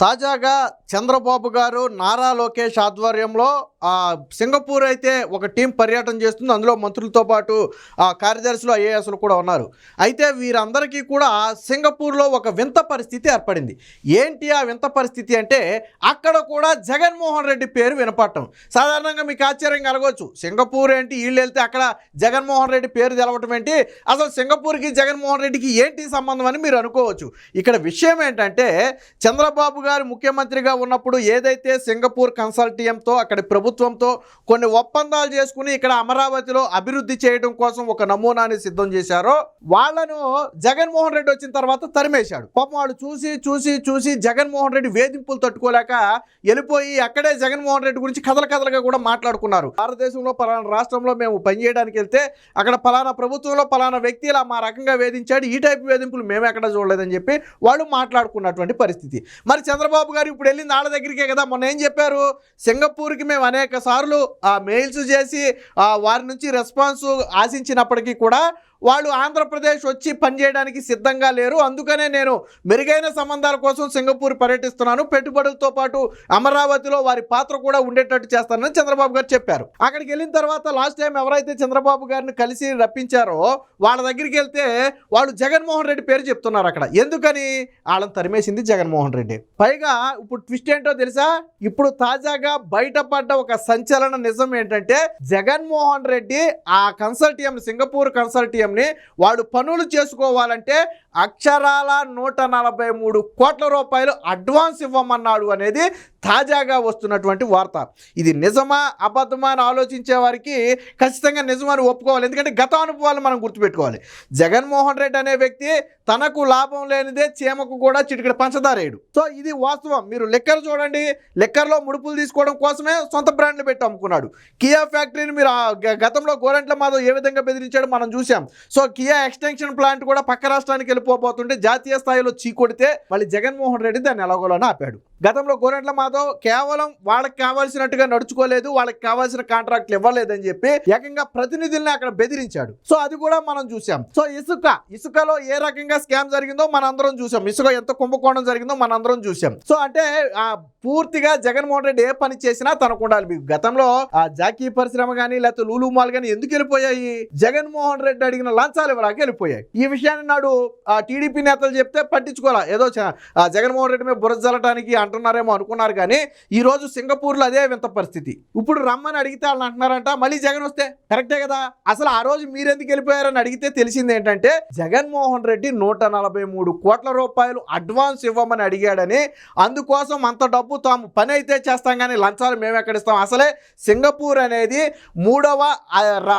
తాజాగా చంద్రబాబు గారు నారా లోకేష్ ఆధ్వర్యంలో సింగపూర్ అయితే ఒక టీం పర్యటన చేస్తుంది. అందులో మంత్రులతో పాటు ఆ, కార్యదర్శులు ఐఏఎస్లు కూడా ఉన్నారు. అయితే వీరందరికీ కూడా సింగపూర్లో ఒక వింత పరిస్థితి ఏర్పడింది. ఏంటి ఆ వింత పరిస్థితి అంటే అక్కడ కూడా జగన్మోహన్ రెడ్డి పేరు వినపడటం. సాధారణంగా మీకు ఆశ్చర్యం కలగవచ్చు. సింగపూర్ ఏంటి? వీళ్ళు వెళ్తే అక్కడ జగన్మోహన్ రెడ్డి పేరు తెలవటం ఏంటి? అసలు సింగపూర్కి జగన్మోహన్ రెడ్డికి ఏంటి సంబంధం అని మీరు అనుకోవచ్చు. ఇక్కడ విషయం ఏంటంటే చంద్రబాబు గారు ముఖ్యమంత్రిగా ఉన్నప్పుడు ఏదైతే సింగపూర్ కన్సల్టియంతో అక్కడి ప్రభుత్వంతో కొన్ని ఒప్పందాలు చేసుకుని ఇక్కడ అమరావతిలో అభివృద్ధి చేయడం కోసం ఒక నమూనాని సిద్ధం చేశారో వాళ్ళను జగన్మోహన్ రెడ్డి వచ్చిన తర్వాత తరిమేశాడు. పాపం వాళ్ళు చూసి చూసి చూసి జగన్మోహన్ రెడ్డి వేధింపులు తట్టుకోలేక వెళ్ళిపోయి అక్కడే జగన్మోహన్ రెడ్డి గురించి కథల కథలుగా కూడా మాట్లాడుకున్నారు. భారతదేశంలో పలానా రాష్ట్రంలో మేము పనిచేయడానికి వెళ్తే అక్కడ పలానా ప్రభుత్వంలో పలానా వ్యక్తి ఇలా మా రకంగా వేధించాడు ఈ టైప్ వేధింపులు మేము ఎక్కడ చూడలేదని చెప్పి వాళ్ళు మాట్లాడుకున్నటువంటి పరిస్థితి. మరి చంద్రబాబు గారు ఇప్పుడు వెళ్ళింది వాళ్ళ దగ్గరికే కదా. మొన్న ఏం చెప్పారు? సింగపూర్కి మేము అనేక సార్లు మెయిల్స్ చేసి వారి నుంచి రెస్పాన్స్ ఆశించినప్పటికీ కూడా వాళ్ళు ఆంధ్రప్రదేశ్ వచ్చి పనిచేయడానికి సిద్ధంగా లేరు. అందుకనే నేను మెరుగైన సంబంధాల కోసం సింగపూర్ పర్యటిస్తున్నాను. పెట్టుబడులతో పాటు అమరావతిలో వారి పాత్ర కూడా ఉండేటట్టు చేస్తానని చంద్రబాబు గారు చెప్పారు. అక్కడికి వెళ్ళిన తర్వాత లాస్ట్ టైం ఎవరైతే చంద్రబాబు గారిని కలిసి రప్పించారో వాళ్ళ దగ్గరికి వెళ్తే వాళ్ళు జగన్మోహన్ రెడ్డి పేరు చెప్తున్నారు అక్కడ. ఎందుకని? వాళ్ళని తరిమేసింది జగన్మోహన్ రెడ్డి. పైగా ఇప్పుడు ట్విస్ట్ ఏంటో తెలుసా? ఇప్పుడు తాజాగా బయటపడ్డ ఒక సంచలన నిజం ఏంటంటే జగన్మోహన్ రెడ్డి ఆ కన్సల్టియం సింగపూర్ కన్సల్టియంని వాడు పనులు చేసుకోవాలంటే అక్షరాల నూట నలభై మూడు కోట్ల రూపాయలు అడ్వాన్స్ ఇవ్వమన్నాడు అనేది తాజాగా వస్తున్నటువంటి వార్త. ఇది నిజమా అబద్ధమా అని ఆలోచించే వారికి ఖచ్చితంగా నిజమని ఒప్పుకోవాలి. ఎందుకంటే గత అనుభవాలు మనం గుర్తుపెట్టుకోవాలి. జగన్మోహన్ రెడ్డి అనే వ్యక్తి తనకు లాభం లేనిదే చీమకు కూడా చిటికడ పంచదారేయడు సో ఇది వాస్తవం. మీరు లెక్కర్ చూడండి. లెక్కర్లో ముడుపులు తీసుకోవడం కోసమే సొంత బ్రాండ్లు పెట్టి అమ్ముకున్నాడు కియా ఫ్యాక్టరీని మీరు ఆ గ- గతంలో గోరంట్ల మాధవ్ ఏ విధంగా బెదిరించాడో మనం చూసాం సో కియా ఎక్స్టెన్షన్ ప్లాంట్ కూడా పక్క రాష్ట్రానికి వెళ్ళిపోతుంటే జాతీయ స్థాయిలో చీకొడితే మళ్ళీ జగన్మోహన్ రెడ్డి దాన్ని ఎలాగోలోనే ఆపాడు. గతంలో గోరంట్ల మాధవ్ కేవలం వాళ్ళకి కావాల్సినట్టుగా నడుచుకోలేదు వాళ్ళకి కావాల్సిన కాంట్రాక్ట్లు ఇవ్వలేదని చెప్పి ఏకంగా ప్రతినిధుల్ని అక్కడ బెదిరించాడు. సో అది కూడా మనం చూసాం. సో ఇసుక ఇసుకలో ఏ రకంగా స్కామ్ జరిగిందో మనందరం చూసాం. ఇసుక ఎంత కుంభకోణం జరిగిందో మనందరం చూసాం. సో అంటే ఆ పూర్తిగా జగన్మోహన్ రెడ్డి ఏ పని చేసినా తనకు ఉండాలి. మీకు గతంలో ఆ జాకీ పరిశ్రమ కానీ లేకపోతే లూలు మాల్ కానీ ఎందుకు వెళ్ళిపోయాయి? జగన్మోహన్ రెడ్డి అడిగిన లంచాలు ఇవ్వడానికి వెళ్ళిపోయాయి? ఈ విషయాన్ని నాడు ఆ టీడీపీ నేతలు చెప్తే పట్టించుకోవాలా? ఏదో ఆ జగన్మోహన్ రెడ్డి మీద బురద జల్లటానికి అంటున్నారేమో అనుకున్నారు కానీ ఈ రోజు సింగపూర్లో అదే వింత పరిస్థితి. ఇప్పుడు రమ్మని అడిగితే వాళ్ళు అంటున్నారంట మళ్ళీ జగన్ వస్తే కరెక్టే కదా. అసలు ఆ రోజు మీరెందుకు వెళ్ళిపోయారని అడిగితే తెలిసింది ఏంటంటే జగన్మోహన్ రెడ్డి నూట నలభై మూడు కోట్ల రూపాయలు అడ్వాన్స్ ఇవ్వమని అడిగాడని అందుకోసం అంత డబ్బు తాము పని అయితే చేస్తాం కానీ లంచాలు మేము ఎక్కడిస్తాం అసలే సింగపూర్ అనేది మూడవ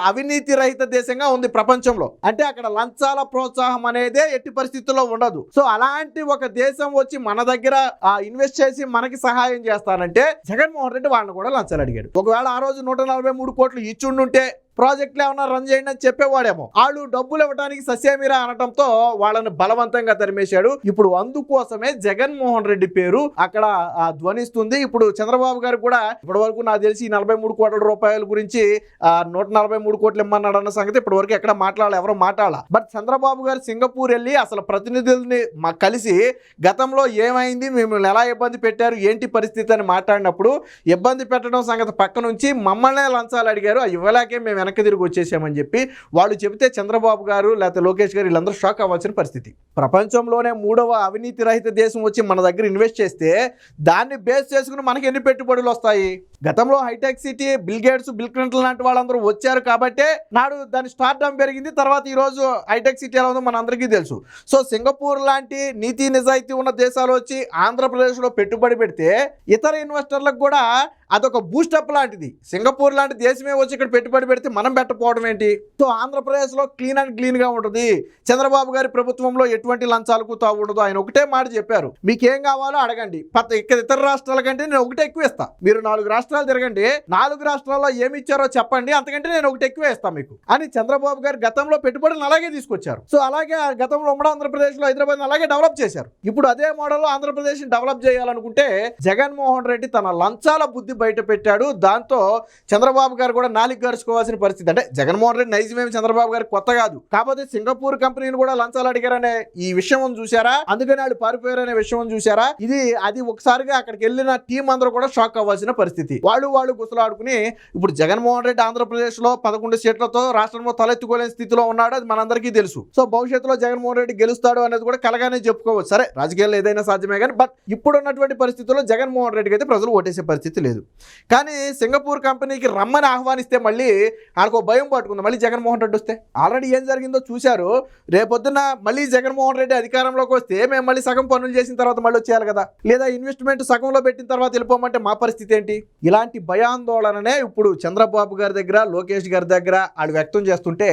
అవినీతి రహిత దేశంగా ఉంది ప్రపంచంలో. అంటే అక్కడ లంచాల ప్రోత్సాహం అనేది ఎట్టి పరిస్థితుల్లో ఉండదు. సో అలాంటి ఒక దేశం వచ్చి మన దగ్గర ఇన్వెస్ట్ చేసి మనకి సహాయం చేస్తానంటే జగన్మోహన్ రెడ్డి వాళ్ళని కూడా లంచాలు అడిగాడు. ఒకవేళ ఆ రోజు నూట నలభై మూడు కోట్లు ఇచ్చుండుంటే ప్రాజెక్టులు ఏమన్నా రన్ చేయండి అని చెప్పేవాడేమో. వాళ్ళు డబ్బులు ఇవ్వడానికి ససేమిరా అనటంతో వాళ్ళని బలవంతంగా తరిమేశాడు. ఇప్పుడు అందుకోసమే జగన్మోహన్ రెడ్డి పేరు అక్కడ ధ్వనిస్తుంది. ఇప్పుడు చంద్రబాబు గారు కూడా ఇప్పటి వరకు నాకు తెలిసి నలభై మూడు కోట్ల రూపాయల గురించి నూట నలభై మూడు కోట్లు ఇమ్మన్నాడు అన్న సంగతి ఇప్పటి వరకు ఎక్కడ మాట్లాడాలి ఎవరు మాట్లాడాల. బట్ చంద్రబాబు గారు సింగపూర్ వెళ్ళి అసలు ప్రతినిధుల్ని మా కలిసి గతంలో ఏమైంది మిమ్మల్ని ఎలా ఇబ్బంది పెట్టారు ఏంటి పరిస్థితి అని మాట్లాడినప్పుడు ఇబ్బంది పెట్టడం సంగతి పక్క నుంచి మమ్మల్నే లంచాలు అడిగారు. ఇవ్వలేకే మేము వెనక్కి తిరిగి వచ్చేసామని చెప్పి వాళ్ళు చెబితే చంద్రబాబు గారు లేకపోతే లోకేష్ గారు వీళ్ళందరూ షాక్ అవ్వాల్సిన పరిస్థితి. ప్రపంచంలోనే మూడవ అవినీతి రహిత దేశం వచ్చి మన దగ్గర ఇన్వెస్ట్ చేస్తే దాన్ని బేస్ చేసుకుని మనకి ఎన్ని పెట్టుబడులు వస్తాయి? గతంలో hi tech city Bill Gates Bill Clinton లాంటి వాళ్ళందరూ వచ్చారు కాబట్టే నాడు దాని స్టార్డమ్ పెరిగింది. తర్వాత ఈ రోజు హైటెక్ సిటీ ఎలా ఉందో మన అందరికీ తెలుసు. సో సింగపూర్ లాంటి నీతి నిజాయితీ ఉన్న దేశాలు వచ్చి ఆంధ్రప్రదేశ్లో పెట్టుబడి పెడితే ఇతర ఇన్వెస్టర్లకు కూడా అదొక బూస్టప్ లాంటిది. సింగపూర్ లాంటి దేశమే వచ్చి ఇక్కడ పెట్టుబడి పెడితే మనం పెట్టకపోవడం ఏంటి? సో ఆంధ్రప్రదేశ్లో క్లీన్ అండ్ క్లీన్గా ఉంటుంది. చంద్రబాబు గారి ప్రభుత్వంలో ఎటువంటి లంచాలకు తావు ఉండదు. ఆయన ఒకటే మాట చెప్పారు. మీకేం కావాలో అడగండి. ఇక్కడ ఇతర రాష్ట్రాల కంటే నేను ఒకటే ఎక్కువ ఇస్తా. మీరు నాలుగు రాష్ట్రాలు తిరగండి. నాలుగు రాష్ట్రాల్లో ఏమి ఇచ్చారో చెప్పండి. అంతకంటే నేను ఒకటి ఎక్కువ ఇస్తాను మీకు. అని చంద్రబాబు గారు గతంలో పెట్టుబడులను అలాగే తీసుకొచ్చారు. సో అలాగే ఆ గతంలో ఉమ్మడి ఆంధ్రప్రదేశ్లో హైదరాబాద్ అలాగే డెవలప్ చేశారు. ఇప్పుడు అదే మోడల్లో ఆంధ్రప్రదేశ్ డెవలప్ చేయాలనుకుంటే జగన్మోహన్ రెడ్డి తన లంచాల బుద్ధి బయట పెట్టాడు. దాంతో చంద్రబాబు గారు కూడా నాలుగు గరుచుకోవాల్సిన పరిస్థితి. అంటే జగన్మోహన్ రెడ్డి నైజమేమి చంద్రబాబు గారికి కొత్త కాదు. కాకపోతే సింగపూర్ కంపెనీని కూడా లంచాలు అడిగారనే ఈ విషయం చూసారా అందుకని వాళ్ళు పారిపోయారనే విషయం చూసారా ఇది అది ఒకసారిగా అక్కడికి వెళ్ళిన టీం అందరూ కూడా షాక్ అవ్వాల్సిన పరిస్థితి. వాళ్ళు వాళ్ళు గుసలాడుకుని ఇప్పుడు జగన్మోహన్ రెడ్డి ఆంధ్రప్రదేశ్లో పదకొండు సీట్లతో రాష్ట్రంలో తలెత్తుకోలేని స్థితిలో ఉన్నాడు అది మనందరికీ తెలుసు. సో భవిష్యత్తులో జగన్మోహన్ రెడ్డి గెలుస్తాడు అనేది కూడా కలగానే చెప్పుకోవచ్చు. సరే రాజకీయాల్లో ఏదైనా సాధ్యమే కానీ బట్ ఇప్పుడు ఉన్నటువంటి పరిస్థితుల్లో జగన్మోహన్ రెడ్డికి అయితే ప్రజలు ఓటేసే పరిస్థితి లేదు. కానీ సింగపూర్ కంపెనీకి రమ్మని ఆహ్వానిస్తే మళ్ళీ ఆయనకు భయం పట్టుకుంది. మళ్ళీ జగన్మోహన్ రెడ్డి వస్తే ఆల్రెడీ ఏం జరిగిందో చూశారు. రేపొద్దున మళ్ళీ జగన్మోహన్ రెడ్డి అధికారంలోకి వస్తే మేము మళ్ళీ సగం పనులు చేసిన తర్వాత మళ్ళీ వచ్చేయాలి కదా. లేదా ఇన్వెస్ట్మెంట్ సగంలో పెట్టిన తర్వాత వెళ్ళిపోమంటే మా పరిస్థితి ఏంటి? ఇలాంటి భయాందోళననే ఇప్పుడు చంద్రబాబు గారి దగ్గర లోకేష్ గారి దగ్గర వాళ్ళు వ్యక్తం చేస్తుంటే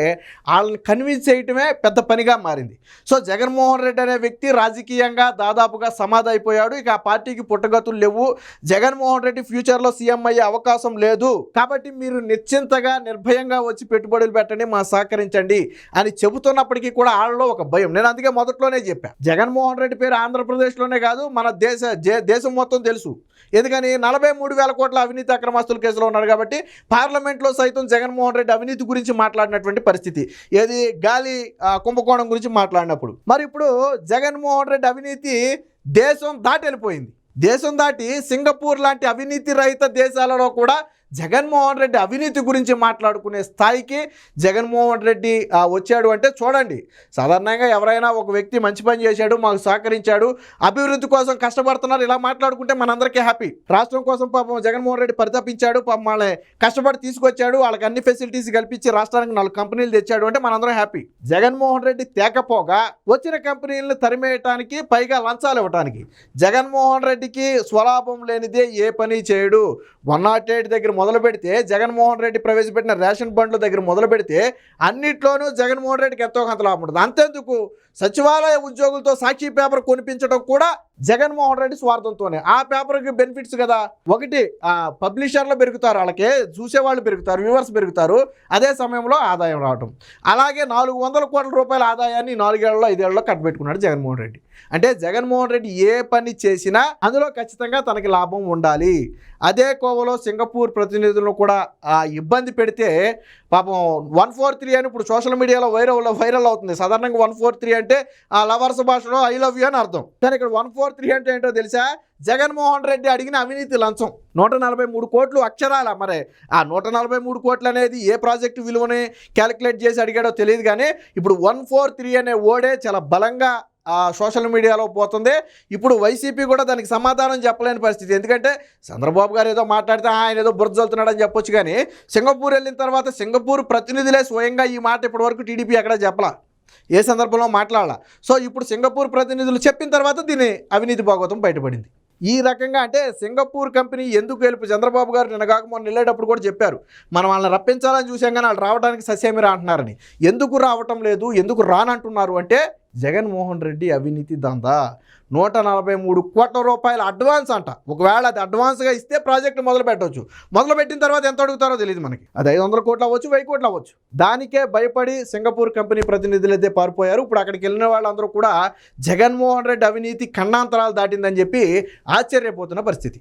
వాళ్ళని కన్విన్స్ చేయటమే పెద్ద పనిగా మారింది. సో జగన్మోహన్ రెడ్డి అనే వ్యక్తి రాజకీయంగా దాదాపుగా సమాధి అయిపోయాడు. ఇక ఆ పార్టీకి పుట్టగతులు లేవు. జగన్మోహన్ రెడ్డి ఫ్యూచర్లో సీఎం అయ్యే అవకాశం లేదు. కాబట్టి మీరు నిశ్చింతగా స్వయంగా వచ్చి పెట్టుబడులు పెట్టండి మా సహకరించండి అని చెబుతున్నప్పటికీ కూడా వాళ్ళలో ఒక భయం. నేను అందుకే మొదట్లోనే చెప్పాను జగన్మోహన్ రెడ్డి పేరు ఆంధ్రప్రదేశ్లోనే కాదు మన దేశ జే- దేశం మొత్తం తెలుసు. ఎందుకని నలభై మూడు వేల కోట్ల అవినీతి అక్రమాస్తుల కేసులో ఉన్నాడు కాబట్టి పార్లమెంట్లో సైతం జగన్మోహన్ రెడ్డి అవినీతి గురించి మాట్లాడినటువంటి పరిస్థితి. ఏది గాలి కుంభకోణం గురించి మాట్లాడినప్పుడు. మరి ఇప్పుడు జగన్మోహన్ రెడ్డి అవినీతి దేశం దాటి వెళ్ళిపోయింది. దేశం దాటి సింగపూర్ లాంటి అవినీతి రహిత దేశాలలో కూడా జగన్మోహన్ రెడ్డి అవినీతి గురించి మాట్లాడుకునే స్థాయికి జగన్మోహన్ రెడ్డి వచ్చాడు అంటే చూడండి. సాధారణంగా ఎవరైనా ఒక వ్యక్తి మంచి పని చేశాడు మాకు సహకరించాడు అభివృద్ధి కోసం కష్టపడుతున్నారు ఇలా మాట్లాడుకుంటే మనందరికీ హ్యాపీ. రాష్ట్రం కోసం పాపం జగన్మోహన్ రెడ్డి పరితపించాడు పాపం వాళ్ళని కష్టపడి తీసుకొచ్చాడు వాళ్ళకి అన్ని ఫెసిలిటీస్ కల్పించి రాష్ట్రానికి నాలుగు కంపెనీలు తెచ్చాడు అంటే మనందరం హ్యాపీ. జగన్మోహన్ రెడ్డి తేకపోగా వచ్చిన కంపెనీలను తరిమేయటానికి పైగా లంచాలు ఇవ్వటానికి జగన్మోహన్ రెడ్డికి స్వలాభం లేనిదే ఏ పని చేయడు. వన్ నాట్ ఎయిట్ దగ్గర మొదలు పెడితే జగన్మోహన్ రెడ్డి ప్రవేశపెట్టిన రేషన్ బండ్ల దగ్గర మొదలు పెడితే అన్నిట్లోనూ జగన్మోహన్ రెడ్డికి ఎంతో కొంత లాభం ఉంటుంది. అంతేందుకు? సచివాలయ ఉద్యోగులతో సాక్షి పేపర్ కొనిపించడం కూడా జగన్మోహన్ రెడ్డి స్వార్థంతోనే. ఆ పేపర్కి బెనిఫిట్స్ కదా. ఒకటి ఆ పబ్లిషర్లు పెరుగుతారు. వాళ్ళకి చూసేవాళ్ళు పెరుగుతారు వ్యూవర్స్ పెరుగుతారు. అదే సమయంలో ఆదాయం రావటం. అలాగే నాలుగు వందల కోట్ల రూపాయల ఆదాయాన్ని నాలుగేళ్ళలో ఐదేళ్ళలో కట్టబెట్టుకున్నాడు జగన్మోహన్ రెడ్డి. అంటే జగన్మోహన్ రెడ్డి ఏ పని చేసినా అందులో ఖచ్చితంగా తనకి లాభం ఉండాలి. అదే కోవలో సింగపూర్ ప్రతినిధులను కూడా ఆ, ఇబ్బంది పెడితే పాపం వన్ ఫోర్ త్రీ అని ఇప్పుడు సోషల్ మీడియాలో వైరల్ వైరల్ అవుతుంది. సాధారణంగా వన్ ఫోర్ త్రీ అంటే ఆ లవర్స్ భాషలో ఐ లవ్ యూ అని అర్థం. కానీ ఇక్కడ వన్ ఫోర్ త్రీ అంటే ఏంటో తెలుసా? జగన్మోహన్ రెడ్డి అడిగిన అవినీతి లంచం. నూట నలభై మూడు కోట్లు అక్షరాల? మరి ఆ నూట నలభై మూడు కోట్లు అనేది ఏ ప్రాజెక్టు విలువని క్యాలిక్యులేట్ చేసి అడిగాడో తెలియదు కానీ ఇప్పుడు వన్ ఫోర్ త్రీ అనే ఓడే చాలా బలంగా సోషల్ మీడియాలో పోతుంది. ఇప్పుడు వైసీపీ కూడా దానికి సమాధానం చెప్పలేని పరిస్థితి. ఎందుకంటే చంద్రబాబు గారు ఏదో మాట్లాడితే ఆయన ఏదో బురదలుతున్నాడని చెప్పొచ్చు కానీ సింగపూర్ వెళ్ళిన తర్వాత సింగపూర్ ప్రతినిధులే స్వయంగా ఈ మాట ఇప్పటివరకు టీడీపీ ఎక్కడ చెప్పలా? ఏ సందర్భంలో మాట్లాడాల? సో ఇప్పుడు సింగపూర్ ప్రతినిధులు చెప్పిన తర్వాత దీని అవినీతి భాగవతం బయటపడింది. ఈ రకంగా అంటే సింగపూర్ కంపెనీ ఎందుకు గెలుపు? చంద్రబాబు గారు నిన్న కాక మొన్న వెళ్ళేటప్పుడు కూడా చెప్పారు. మనం వాళ్ళని రప్పించాలని చూసాం కానీ వాళ్ళు రావడానికి ససేమిరా అంటున్నారని. ఎందుకు రావటం లేదు? ఎందుకు రానంటున్నారు? అంటే జగన్మోహన్ రెడ్డి అవినీతి దందా. నూట నలభై మూడు కోట్ల రూపాయల అడ్వాన్స్ అంట. ఒకవేళ అది అడ్వాన్స్గా ఇస్తే ప్రాజెక్ట్ మొదలు పెట్టవచ్చు మొదలు పెట్టిన తర్వాత ఎంత అడుగుతారో తెలియదు మనకి. అది ఐదు వందల కోట్లు అవ్వచ్చు వెయ్యి కోట్లు అవ్వచ్చు. దానికే భయపడి సింగపూర్ కంపెనీ ప్రతినిధులు అయితే పారిపోయారు. ఇప్పుడు అక్కడికి వెళ్ళిన వాళ్ళందరూ కూడా జగన్మోహన్ రెడ్డి అవినీతి ఖండాంతరాలు దాటిందని చెప్పి ఆశ్చర్యపోతున్న పరిస్థితి.